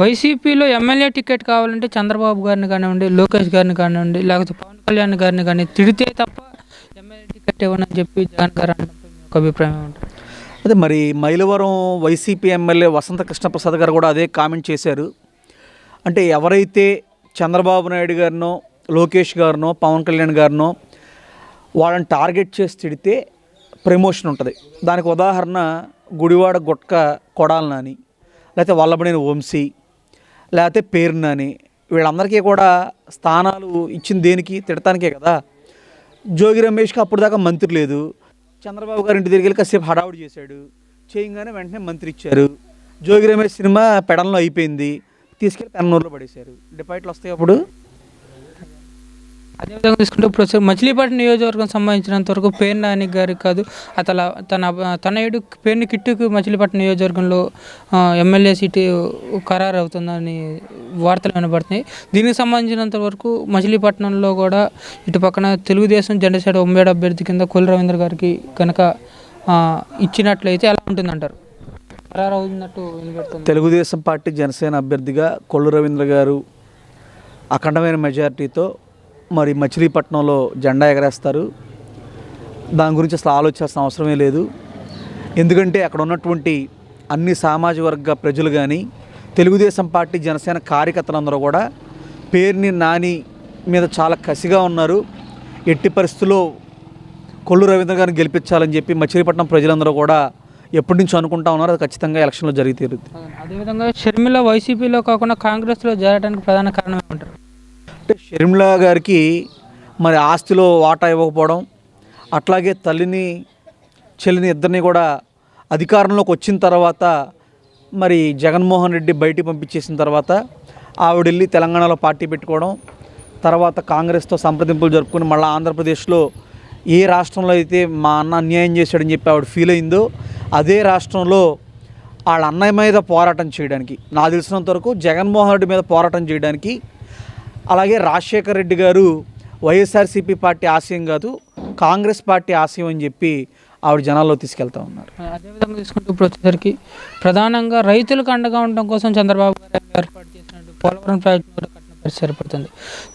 వైసీపీలో MLA ticket కావాలంటే చంద్రబాబు గారిని కానివ్వండి లోకేష్ గారిని కానివ్వండి లేకపోతే పవన్ కళ్యాణ్ గారిని కానీ తిడితే తప్ప ఎమ్మెల్యే టికెట్ ఇవ్వనని చెప్పి జగన్ గారు అన్నప్పుడు అభిప్రాయం ఏమంటారు? అదే మరి మైలవరం వైసీపీ ఎమ్మెల్యే వసంత కృష్ణప్రసాద్ గారు కూడా అదే కామెంట్ చేశారు. అంటే ఎవరైతే చంద్రబాబు నాయుడు గారినో లోకేష్ గారినో పవన్ కళ్యాణ్ గారినో వాళ్ళని టార్గెట్ చేసి తిడితే ప్రమోషన్ ఉంటుంది. దానికి ఉదాహరణ గుడివాడ గుట్క కొడాలని లేకపోతే వల్లభనేని వంశీ లేకపోతే పేరు వీళ్ళందరికీ కూడా స్థానాలు ఇచ్చింది దేనికి? తిడటానికే కదా. జోగి రమేష్కి అప్పుడు దాకా మంత్రి లేదు. చంద్రబాబు గారి ఇంటి దగ్గరికి వెళ్ళి కాసేపు హడావుడి చేశాడు. చేయగానే వెంటనే మంత్రి ఇచ్చారు. జోగి రమేష్ సినిమా పెడంలో అయిపోయింది. తీసుకెళ్ళి పెన్నూరులో పడేశారు. డిపాయిట్లు వస్తాయి అప్పుడు? అదేవిధంగా తీసుకుంటే ఇప్పుడు వచ్చే మచిలీపట్నం నియోజకవర్గం సంబంధించినంత వరకు పేరు నాని గారికి కాదు. అతల తన తనయుడు పేరుని కిట్టుకు మచిలీపట్నం నియోజకవర్గంలో ఎమ్మెల్యే సీటు ఖరారు అవుతుందని వార్తలు వినబడుతున్నాయి. దీనికి సంబంధించినంత వరకు మచిలీపట్నంలో కూడా ఇటు పక్కన తెలుగుదేశం జనసేన ఉమ్మేడు అభ్యర్థి కింద కొల్లు రవీంద్ర గారికి కనుక ఇచ్చినట్లయితే ఎలా ఉంటుందంటారు? ఖరారు అవుతున్నట్టు తెలుగుదేశం పార్టీ జనసేన అభ్యర్థిగా కొల్లు రవీంద్ర గారు అఖండమైన మెజారిటీతో మరి మచిలీపట్నంలో జెండా ఎగరేస్తారు. దాని గురించి అసలు ఆలోచించాల్సిన అవసరమే లేదు. ఎందుకంటే అక్కడ ఉన్నటువంటి అన్ని సామాజిక వర్గ ప్రజలు కానీ తెలుగుదేశం పార్టీ జనసేన కార్యకర్తలందరూ కూడా పేరుని నాని మీద చాలా కసిగా ఉన్నారు. ఎట్టి పరిస్థితుల్లో కొల్లు రవీంద్ర గారిని గెలిపించాలని చెప్పి మచిలీపట్నం ప్రజలందరూ కూడా ఎప్పటి నుంచి అనుకుంటా ఉన్నారు. అది ఖచ్చితంగా ఎలక్షన్లో జరిగి తీరుద్ది. అదేవిధంగా షర్మిల వైసీపీలో కాకుండా కాంగ్రెస్లో చేరడానికి ప్రధాన కారణం ఏమంటారు? షర్మిలా గారికి మరి ఆస్తిలో వాటా ఇవ్వకపోవడం అట్లాగే తల్లిని చెల్లిని ఇద్దరిని కూడా అధికారంలోకి వచ్చిన తర్వాత మరి జగన్మోహన్ రెడ్డి బయటికి పంపించేసిన తర్వాత ఆవిడ వెళ్ళి తెలంగాణలో పార్టీ పెట్టుకోవడం తర్వాత కాంగ్రెస్తో సంప్రదింపులు జరుపుకుని మళ్ళీ ఆంధ్రప్రదేశ్లో ఏ రాష్ట్రంలో అయితే మా అన్న అన్యాయం చేశాడని చెప్పి ఆవిడ ఫీల్ అయిందో అదే రాష్ట్రంలో వాళ్ళ అన్నయ్య మీద పోరాటం చేయడానికి నాకు తెలిసినంత వరకు జగన్మోహన్ రెడ్డి మీద పోరాటం చేయడానికి అలాగే రాజశేఖర్ రెడ్డి గారు వైఎస్ఆర్సీపీ పార్టీ ఆశయం కాదు కాంగ్రెస్ పార్టీ ఆశయం అని చెప్పి ఆవిడ జనాల్లో తీసుకెళ్తా ఉన్నారు. అదేవిధంగా తీసుకుంటూ ఇప్పుడు వచ్చేసరికి ప్రధానంగా రైతులకు అండగా ఉండడం కోసం చంద్రబాబు గారు ఏర్పాటు చేసినట్టు పోలవరం ప్రాజెక్టు సరిపడుతుంది.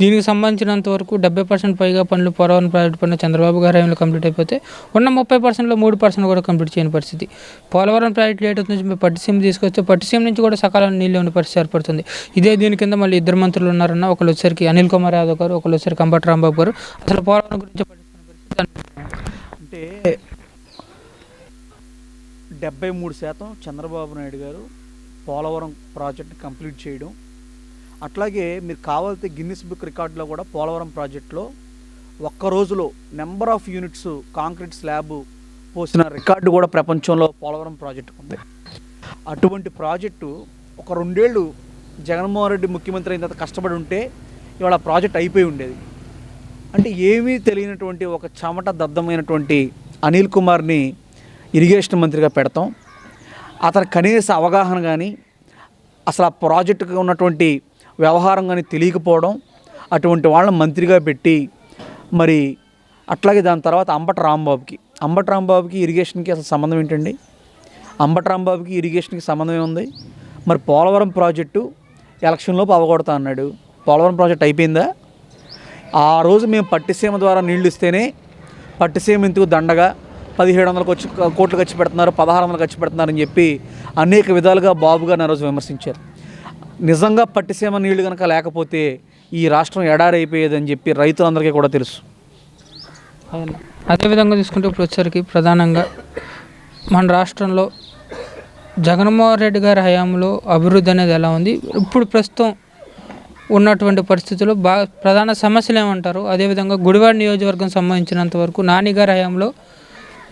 దీనికి సంబంధించినంత వరకు డెబ్బై పర్సెంట్ పైగా పనులు పోలవరం ప్రాజెక్టు పనులు చంద్రబాబు గారి హయాంలో కంప్లీట్ అయిపోతే ఉన్న ముప్పై పర్సెంట్లో మూడు పర్సెంట్ కూడా కంప్లీట్ చేయని పరిస్థితి. పోలవరం ప్రాజెక్టు లేట్ నుంచి మేము పట్టిసీమ తీసుకొస్తే పట్టిసీమ నుంచి కూడా సకాలంలో నీళ్ళు ఉన్న పరిస్థితి ఏర్పడుతుంది. ఇదే దీని కింద మళ్ళీ ఇద్దరు మంత్రులు ఉన్నారన్న ఒకళ్ళు వచ్చరికి అనిల్ కుమార్ యాదవ్ గారు ఒకళ్ళు వచ్చరికి కంబటి రాంబాబు గారు. అసలు పోలవరం గురించి అంటే డెబ్బై మూడు శాతం చంద్రబాబు నాయుడు గారు పోలవరం ప్రాజెక్ట్ కంప్లీట్ చేయడం అట్లాగే మీరు కావాలంటే గిన్నిస్ బుక్ రికార్డులో కూడా పోలవరం ప్రాజెక్టులో ఒక్క రోజులో number of units concrete slab పోసిన రికార్డు కూడా ప్రపంచంలో పోలవరం ప్రాజెక్టు ఉంది. అటువంటి ప్రాజెక్టు ఒక రెండేళ్ళు జగన్మోహన్ రెడ్డి ముఖ్యమంత్రి అయిన తర్వాత కష్టపడి ఉంటే ఇవాళ ప్రాజెక్ట్ అయిపోయి ఉండేది. అంటే ఏమీ తెలియనటువంటి ఒక చెమట దద్దమైనటువంటి అనిల్ కుమార్ని ఇరిగేషన్ మంత్రిగా పెడతాం. అతని కనీస అవగాహన కానీ అసలు ఆ ప్రాజెక్టుకు ఉన్నటువంటి వ్యవహారం కానీ తెలియకపోవడం అటువంటి వాళ్ళని మంత్రిగా పెట్టి మరి అట్లాగే దాని తర్వాత అంబట రాంబాబుకి. అంబట రాంబాబుకి ఇరిగేషన్కి అసలు సంబంధం ఏంటండి? అంబట రాంబాబుకి ఇరిగేషన్కి సంబంధం ఏముంది? మరి పోలవరం ప్రాజెక్టు ఎలక్షన్లోపు అవగొడతా అన్నాడు. పోలవరం ప్రాజెక్ట్ అయిపోయిందా? ఆ రోజు మేము పట్టిసీమ ద్వారా నీళ్ళు ఇస్తేనే పట్టిసీమ ఇందుకు దండగా పదిహేడు వందలు వచ్చి కోట్లు ఖర్చు పెడుతున్నారు పదహారు వందలు ఖర్చు పెడుతున్నారని చెప్పి అనేక విధాలుగా బాబు గారిని ఆ రోజు విమర్శించారు. నిజంగా పట్టిసీమ నీళ్ళు కనుక లేకపోతే ఈ రాష్ట్రం ఎడారైపోయేదని చెప్పి రైతులందరికీ కూడా తెలుసు. అదేవిధంగా తీసుకుంటే ఇప్పుడు వచ్చేసరికి ప్రధానంగా మన రాష్ట్రంలో జగన్మోహన్ రెడ్డి గారి హయాంలో అభివృద్ధి అనేది ఎలా ఉంది? ఇప్పుడు ప్రస్తుతం ఉన్నటువంటి పరిస్థితుల్లో బా ప్రధాన సమస్యలు ఏమంటారు? అదేవిధంగా గుడివాడ నియోజకవర్గం సంబంధించినంత వరకు నాని గారి హయాంలో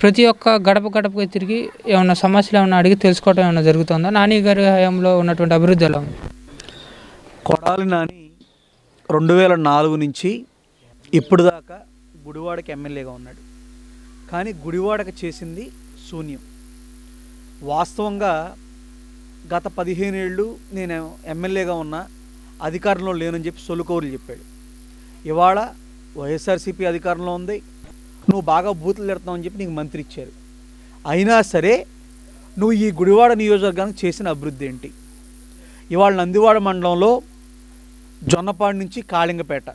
ప్రతి ఒక్క గడప గడపకి తిరిగి ఏమైనా సమస్యలు ఏమైనా అడిగి తెలుసుకోవడం ఏమైనా జరుగుతుందా? నాని గారి హయాంలో ఉన్నటువంటి అభివృద్ధి ఎలా ఉంది? కొడాలి నాని రెండు వేల నాలుగు నుంచి ఇప్పుడు దాకా గుడివాడకి ఎమ్మెల్యేగా ఉన్నాడు. కానీ గుడివాడకు చేసింది శూన్యం. వాస్తవంగా గత పదిహేను ఏళ్ళు నేను ఎమ్మెల్యేగా ఉన్నా అధికారంలో లేనని చెప్పి సొలుకౌరులు చెప్పాడు. ఇవాళ వైఎస్ఆర్సీపీ అధికారంలో ఉంది నువ్వు బాగా బూతులు పెడతావు అని చెప్పి నీకు మంత్రి ఇచ్చారు. అయినా సరే నువ్వు ఈ గుడివాడ నియోజకవర్గానికి చేసిన అభివృద్ధి ఏంటి? ఇవాళ నందివాడ మండలంలో జొన్నపాడు నుంచి కాళింగపేట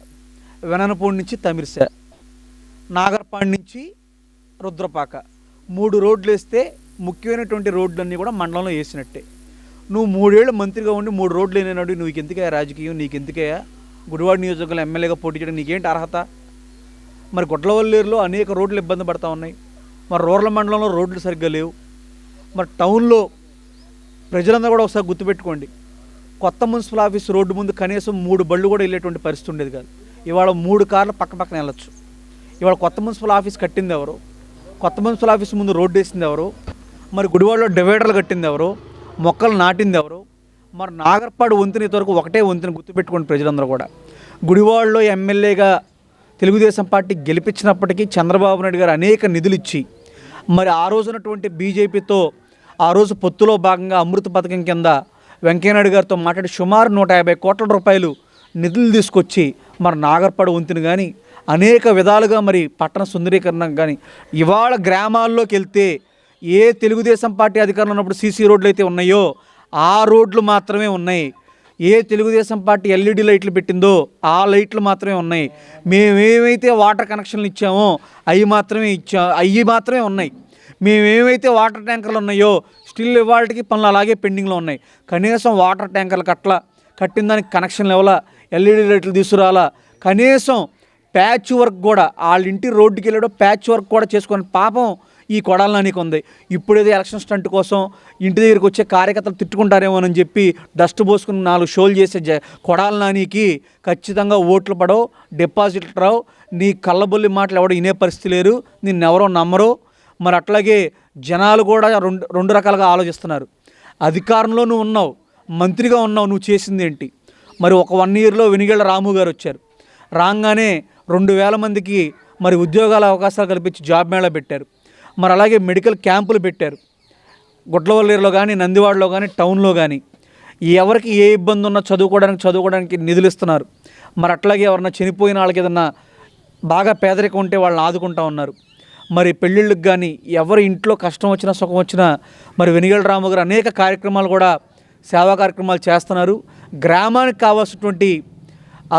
వెననపూడి నుంచి తమిరిస నాగర్పాడు నుంచి రుద్రపాక మూడు రోడ్లు వేస్తే ముఖ్యమైనటువంటి రోడ్లన్నీ కూడా మండలంలో వేసినట్టే. నువ్వు మూడేళ్ళు మంత్రిగా ఉండి మూడు రోడ్లు వేయనాడు నువ్వు ఎందుకయ్యా రాజకీయం నీకు ఎందుకయ్యా గుడివాడ నియోజకవర్గంలో ఎమ్మెల్యేగా పోటీ చేయడం నీకేంటి అర్హత? మరి గుడ్లవల్లేరులో అనేక రోడ్లు ఇబ్బంది పడతా ఉన్నాయి. మరి రూరల్ మండలంలో రోడ్లు సరిగ్గా లేవు. మరి టౌన్లో ప్రజలందరూ కూడా ఒకసారి గుర్తుపెట్టుకోండి. కొత్త మున్సిపల్ ఆఫీస్ రోడ్డు ముందు కనీసం మూడు బళ్ళు కూడా వెళ్ళేటువంటి పరిస్థితి ఉండేది కాదు. ఇవాళ మూడు కార్లు పక్క పక్కన వెళ్ళొచ్చు. ఇవాళ కొత్త మున్సిపల్ ఆఫీస్ కట్టింది ఎవరు? కొత్త మున్సిపల్ ఆఫీస్ ముందు రోడ్డు వేసింది ఎవరు? మరి గుడివాడలో డివైడర్లు కట్టింది ఎవరు? మొక్కలు నాటింది ఎవరు? మరి నాగర్పాడు వంతెన ఇంతవరకు ఒకటే వంతుని గుర్తుపెట్టుకోండి ప్రజలందరూ కూడా. గుడివాడలో ఎమ్మెల్యేగా తెలుగుదేశం పార్టీ గెలిపించినప్పటికీ చంద్రబాబు నాయుడు గారు అనేక నిధులు ఇచ్చి మరి ఆ రోజునటువంటి బీజేపీతో ఆ రోజు పొత్తులో భాగంగా అమృత పథకం కింద వెంకయ్యనాయుడు గారితో మాట్లాడి సుమారు నూట యాభై కోట్ల రూపాయలు నిధులు తీసుకొచ్చి మరి నాగర్పాడు వంతుని కానీ అనేక విధాలుగా మరి పట్టణ సుందరీకరణ కానీ ఇవాళ గ్రామాల్లోకి వెళ్తే ఏ తెలుగుదేశం పార్టీ అధికారంలో ఉన్నప్పుడు సీసీ రోడ్లు అయితే ఉన్నాయో ఆ రోడ్లు మాత్రమే ఉన్నాయి. ఏ తెలుగుదేశం పార్టీ ఎల్ఈడి లైట్లు పెట్టిందో ఆ లైట్లు మాత్రమే ఉన్నాయి. మేమేమైతే వాటర్ కనెక్షన్లు ఇచ్చామో అవి మాత్రమే ఇచ్చా అవి మాత్రమే ఉన్నాయి. మేమేమైతే వాటర్ ట్యాంకర్లు ఉన్నాయో స్టిల్ ఇవాళకి పనులు అలాగే పెండింగ్లో ఉన్నాయి. కనీసం వాటర్ ట్యాంకర్లు కట్ల కట్టిన దానికి కనెక్షన్లు ఇవ్వాలా ఎల్ఈడి లైట్లు తీసుకురాలా కనీసం ప్యాచ్ వర్క్ కూడా వాళ్ళ ఇంటి రోడ్డుకి వెళ్ళడం ప్యాచ్ వర్క్ కూడా చేసుకొని పాపం ఈ కొడాలనానికి ఉంది ఇప్పుడేదో ఎలక్షన్ స్టంట్ కోసం ఇంటి దగ్గరికి వచ్చే కార్యకర్తలు తిట్టుకుంటారేమోనని చెప్పి డస్ట్ పోసుకుని నాలుగు షోలు చేసే జ కొడాలనానికి ఖచ్చితంగా ఓట్లు పడవు డిపాజిట్లు రావు. నీ కళ్ళబొల్లి మాటలు ఎవడో వినే పరిస్థితి లేరు నిన్నెవరో నమ్మరు. మరి అట్లాగే జనాలు కూడా రెండు రెండు రకాలుగా ఆలోచిస్తున్నారు. అధికారంలో నువ్వు ఉన్నావు మంత్రిగా ఉన్నావు నువ్వు చేసింది ఏంటి? మరి ఒక వన్ ఇయర్లో వెనిగళ్ళ రాము గారు వచ్చారు. రాగానే రెండు వేల మందికి మరి ఉద్యోగాల అవకాశాలు కల్పించి జాబ్ మేళా పెట్టారు. మరి అలాగే మెడికల్ క్యాంపులు పెట్టారు. గుడ్లవల్లేరులో కానీ నందివాడలో కానీ టౌన్లో కానీ ఎవరికి ఏ ఇబ్బంది ఉన్నా చదువుకోవడానికి చదువుకోవడానికి నిధులు ఇస్తున్నారు. మరి అట్లాగే ఎవరన్నా చనిపోయిన వాళ్ళకి ఏదన్నా బాగా పేదరికం ఉంటే వాళ్ళని ఆదుకుంటా ఉన్నారు. మరి పెళ్ళిళ్ళకి కానీ ఎవరి ఇంట్లో కష్టం వచ్చినా సుఖం వచ్చినా మరి వెనిగల రాము గారు అనేక కార్యక్రమాలు కూడా సేవా కార్యక్రమాలు చేస్తున్నారు. గ్రామానికి కావాల్సినటువంటి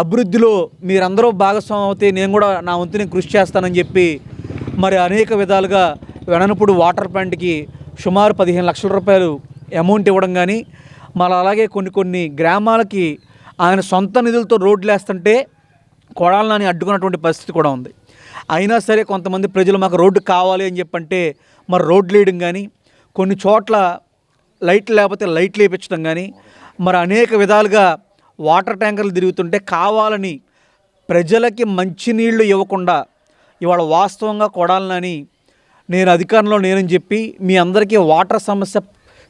అభివృద్ధిలో మీరందరూ భాగస్వామ్యం అవుతే నేను కూడా నా వంతు నేను కృషి చేస్తానని చెప్పి మరి అనేక విధాలుగా వెననపూడి వాటర్ ప్లాంట్కి సుమారు పదిహేను లక్షల రూపాయలు అమౌంట్ ఇవ్వడం కానీ మళ్ళీ అలాగే కొన్ని కొన్ని గ్రామాలకి ఆయన సొంత నిధులతో రోడ్లు వేస్తుంటే కొడాలని అడ్డుకున్నటువంటి పరిస్థితి కూడా ఉంది. అయినా సరే కొంతమంది ప్రజలు మాకు రోడ్డు కావాలి అని చెప్పంటే మరి రోడ్లు వేయడం కానీ కొన్ని చోట్ల లైట్లు లేకపోతే లైట్లు వేయించడం కానీ మరి అనేక విధాలుగా వాటర్ ట్యాంకర్లు తిరుగుతుంటే కావాలని ప్రజలకి మంచినీళ్ళు ఇవ్వకుండా ఇవాళ వాస్తవంగా కొడాలని నేను అధికారంలో నేనని చెప్పి మీ అందరికీ వాటర్ సమస్య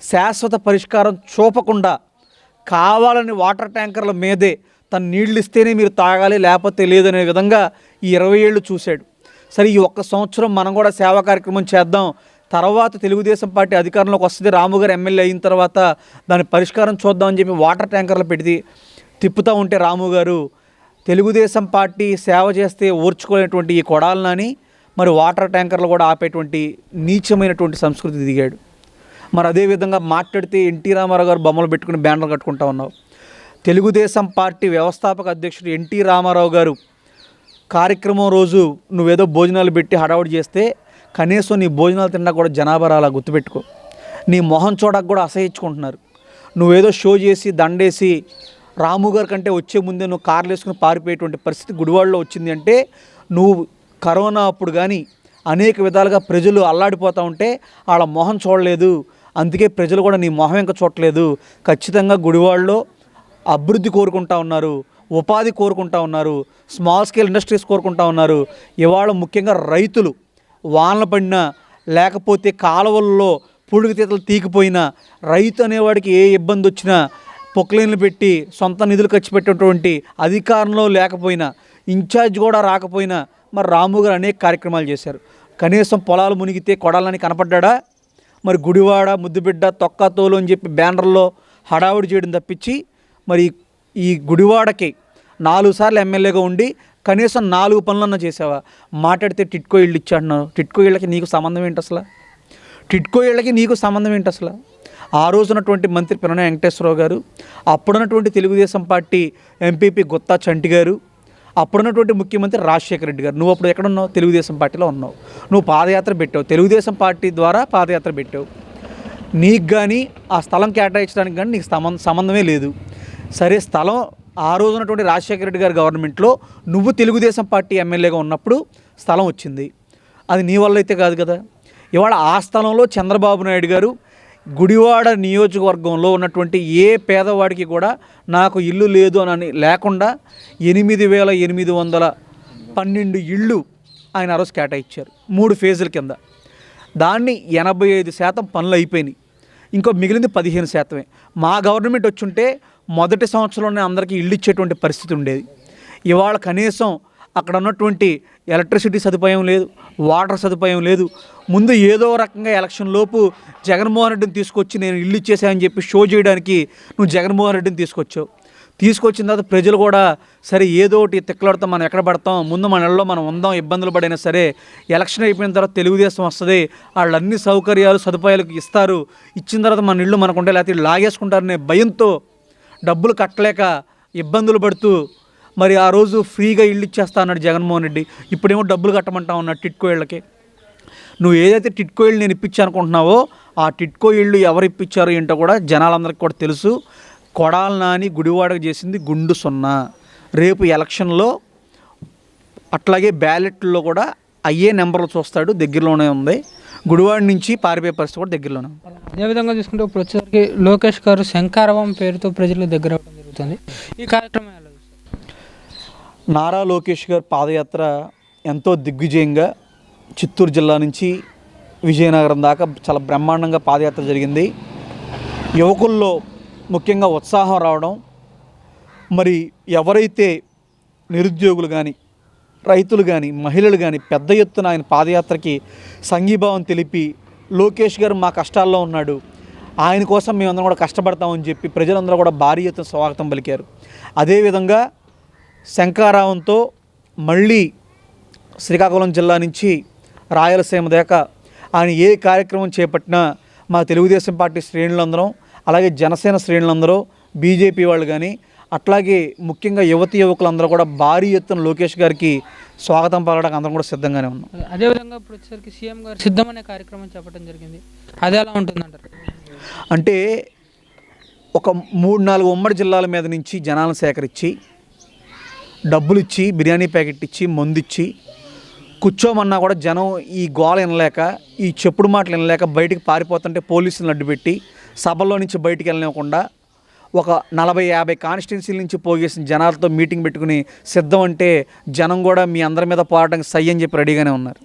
శాశ్వత పరిష్కారం చూపకుండా కావాలని వాటర్ ట్యాంకర్ల మీదే తన నీళ్ళు ఇస్తేనే మీరు తాగాలి లేకపోతే లేదనే విధంగా ఈ ఇరవై ఏళ్ళు చూశాడు. సరే ఈ ఒక్క సంవత్సరం మనం కూడా సేవా కార్యక్రమం చేద్దాం. తర్వాత తెలుగుదేశం పార్టీ అధికారంలోకి వస్తుంది. రాము గారు ఎమ్మెల్యే అయిన తర్వాత దాని పరిష్కారం చూద్దామని చెప్పి వాటర్ ట్యాంకర్లు పెడితే తిప్పుతూ ఉంటే రాము గారు తెలుగుదేశం పార్టీ సేవ చేస్తే ఓర్చుకోలేటువంటి ఈ కొడాలని మరి వాటర్ ట్యాంకర్లు కూడా ఆపేటువంటి నీచమైనటువంటి సంస్కృతి దిగాడు. మరి అదేవిధంగా మాట్లాడితే ఎన్టీ రామారావు గారు బొమ్మలు పెట్టుకుని బ్యానర్లు కట్టుకుంటా ఉన్నావు. తెలుగుదేశం పార్టీ వ్యవస్థాపక అధ్యక్షుడు ఎన్టీ రామారావు గారు కార్యక్రమం రోజు నువ్వేదో భోజనాలు పెట్టి హడావుడి చేస్తే కనీసం నీ భోజనాలు తిన్నా కూడా జనాభా రాలా గుర్తుపెట్టుకో. నీ మొహం చూడక కూడా అసహించుకుంటున్నారు నువ్వేదో షో చేసి దండేసి రాము గారి కంటే వచ్చే ముందే నువ్వు కార్లు వేసుకుని పారిపోయేటువంటి పరిస్థితి గుడివాడలో వచ్చింది అంటే నువ్వు కరోనా అప్పుడు కానీ అనేక విధాలుగా ప్రజలు అల్లాడిపోతూ ఉంటే వాళ్ళ మొహం చూడలేదు. అందుకే ప్రజలు కూడా నీ మొహం ఇంకా చూడలేదు ఖచ్చితంగా గుడివాడలో అభివృద్ధి కోరుకుంటా ఉన్నారు. ఉపాధి కోరుకుంటా ఉన్నారు. స్మాల్ స్కేల్ ఇండస్ట్రీస్ కోరుకుంటా ఉన్నారు. ఇవాళ ముఖ్యంగా రైతులు వానలు పడినా లేకపోతే కాలువల్లో పుడుగు తీతలు తీకిపోయినా రైతు అనేవాడికి ఏ ఇబ్బంది వచ్చినా పొక్లైన్లు పెట్టి సొంత నిధులు ఖర్చు పెట్టేటువంటి అధికారంలో లేకపోయినా ఇన్ఛార్జ్ కూడా రాకపోయినా మరి రాము గారు అనేక కార్యక్రమాలు చేశారు. కనీసం పొలాలు మునిగితే కొడాలని కనపడ్డా మరి గుడివాడ ముద్దుబిడ్డ తొక్కతోలు అని చెప్పి బ్యానర్లో హడావుడి చేయడం తప్పించి మరి ఈ గుడివాడకి నాలుగు సార్లు ఎమ్మెల్యేగా ఉండి కనీసం నాలుగు పనులన్నా చేసావా? మాట్లాడితే టిట్కో ఇళ్ళు ఇచ్చాడు టిట్కో ఇళ్ళకి నీకు సంబంధం ఏంటి అసలు? టిట్కో ఇళ్ళకి నీకు సంబంధం ఏంటి అసలు? ఆ రోజునటువంటి మంత్రి పినన వెంకటేశ్వరరావు గారు అప్పుడున్నటువంటి తెలుగుదేశం పార్టీ ఎంపీపీ గుత్తా చంటి గారు అప్పుడున్నటువంటి ముఖ్యమంత్రి రాజశేఖర రెడ్డి గారు. నువ్వు అప్పుడు ఎక్కడ ఉన్నావు తెలుగుదేశం పార్టీలో ఉన్నావు. నువ్వు పాదయాత్ర పెట్టావు. తెలుగుదేశం పార్టీ ద్వారా పాదయాత్ర పెట్టావు. నీకు కానీ ఆ స్థలం కేటాయించడానికి కానీ నీకు సంబంధం సంబంధమే లేదు. సరే స్థలం ఆ రోజునటువంటి రాజశేఖర రెడ్డి గారి గవర్నమెంట్లో నువ్వు తెలుగుదేశం పార్టీ ఎమ్మెల్యేగా ఉన్నప్పుడు స్థలం వచ్చింది. అది నీ వల్ల అయితే కాదు కదా. ఇవాళ ఆ స్థలంలో చంద్రబాబు నాయుడు గారు గుడివాడ నియోజకవర్గంలో ఉన్నటువంటి ఏ పేదవాడికి కూడా నాకు ఇల్లు లేదు అని లేకుండా ఎనిమిది వేల ఎనిమిది వందల పన్నెండు ఇళ్ళు ఆయన ఆ రోజు కేటాయించారు. మూడు ఫేజుల కింద. దాన్ని ఎనభై ఐదు శాతం పనులు అయిపోయినాయి. ఇంకో మిగిలింది పదిహేను శాతమే. మా గవర్నమెంట్ వచ్చుంటే మొదటి సంవత్సరంలోనే అందరికీ ఇల్లు ఇచ్చేటువంటి పరిస్థితి ఉండేది. ఇవాళ కనీసం అక్కడ ఉన్నటువంటి ఎలక్ట్రిసిటీ సదుపాయం లేదు వాటర్ సదుపాయం లేదు. ముందు ఏదో రకంగా ఎలక్షన్ లోపు జగన్మోహన్ రెడ్డిని తీసుకొచ్చి నేను ఇల్లు ఇచ్చేసానని చెప్పి షో చేయడానికి నువ్వు జగన్మోహన్ రెడ్డిని తీసుకొచ్చావు. తీసుకొచ్చిన తర్వాత ప్రజలు కూడా సరే ఏదో ఒకటి తిక్కలాడతాం మనం ఎక్కడ పడతాం ముందు మన ఇళ్ళలో మనం ఉందాం ఇబ్బందులు పడైనా సరే ఎలక్షన్ అయిపోయిన తర్వాత తెలుగుదేశం వస్తుంది వాళ్ళు అన్ని సౌకర్యాలు సదుపాయాలకు ఇస్తారు. ఇచ్చిన తర్వాత మన ఇల్లు మనకుంటే లేకపోతే లాగేసుకుంటారనే భయంతో డబ్బులు కట్టలేక ఇబ్బందులు పడుతూ మరి ఆ రోజు ఫ్రీగా ఇల్లు ఇచ్చేస్తా అన్నాడు జగన్మోహన్ రెడ్డి. ఇప్పుడేమో డబ్బులు కట్టమంటా ఉన్నాడు టిట్కో ఇళ్ళకి. నువ్వు ఏదైతే టిట్కో ఇళ్ళు నేను ఇప్పించానుకుంటున్నావో ఆ టిట్కో ఇళ్ళు ఎవరు ఇప్పించారో ఏంటో కూడా జనాలందరికీ కూడా తెలుసు. కొడాల నాని గుడివాడకు చేసింది గుండు సున్నా. రేపు ఎలక్షన్లో అట్లాగే బ్యాలెట్లో కూడా అయ్యే నెంబర్లు చూస్తాడు దగ్గరలోనే ఉంది. గుడివాడ నుంచి పారిపోయే పరిస్థితి కూడా దగ్గరలోనే ఉంది. అదేవిధంగా చూసుకుంటే ఇప్పుడు వచ్చేసరికి లోకేష్ గారు శంకారవం పేరుతో ప్రజలు దగ్గర జరుగుతుంది. ఈ కార్యక్రమం నారా లోకేష్ గారి పాదయాత్ర ఎంతో దిగ్విజయంగా చిత్తూరు జిల్లా నుంచి విజయనగరం దాకా చాలా బ్రహ్మాండంగా పాదయాత్ర జరిగింది. యువకుల్లో ముఖ్యంగా ఉత్సాహం రావడం మరి ఎవరైతే నిరుద్యోగులు కానీ రైతులు కానీ మహిళలు కానీ పెద్ద ఎత్తున ఆయన పాదయాత్రకి సంఘీభావం తెలిపి లోకేష్ గారు మా కష్టాల్లో ఉన్నాడు ఆయన కోసం మేమందరం కూడా కష్టపడతామని చెప్పి ప్రజలందరూ కూడా భారీ ఎత్తున స్వాగతం పలికారు. అదేవిధంగా శంకారావంతో మళ్ళీ శ్రీకాకుళం జిల్లా నుంచి రాయలసీమ దాకా ఆయన ఏ కార్యక్రమం చేపట్టినా మా తెలుగుదేశం పార్టీ శ్రేణులందరం అలాగే జనసేన శ్రేణులందరూ బీజేపీ వాళ్ళు కానీ అట్లాగే ముఖ్యంగా యువతి యువకులందరూ కూడా భారీ ఎత్తున లోకేష్ గారికి స్వాగతం పలకడానికి అందరం కూడా సిద్ధంగానే ఉన్నాం. అదేవిధంగా ఇప్పుడు వచ్చేసరికి సీఎం గారు సిద్ధం అనే కార్యక్రమం చెప్పడం జరిగింది. అది ఎలా ఉంటుందంటారు? అంటే ఒక మూడు నాలుగు ఉమ్మడి జిల్లాల మీద నుంచి జనాలను సేకరించి డబ్బులు ఇచ్చి బిర్యానీ ప్యాకెట్ ఇచ్చి మందు ఇచ్చి కూర్చోమన్నా కూడా జనం ఈ గోల వినలేక ఈ చెప్పుడు మాటలు వినలేక బయటికి పారిపోతుంటే పోలీసులను అడ్డుపెట్టి సభలో నుంచి బయటికి వెళ్ళనివ్వకుండా ఒక నలభై యాభై కాన్స్టిట్యున్సీల నుంచి పోగేసిన జనాలతో మీటింగ్ పెట్టుకుని సిద్ధం అంటే జనం కూడా మీ అందరి మీద పోరాటానికి సై అని చెప్పి రెడీగానే ఉన్నారు.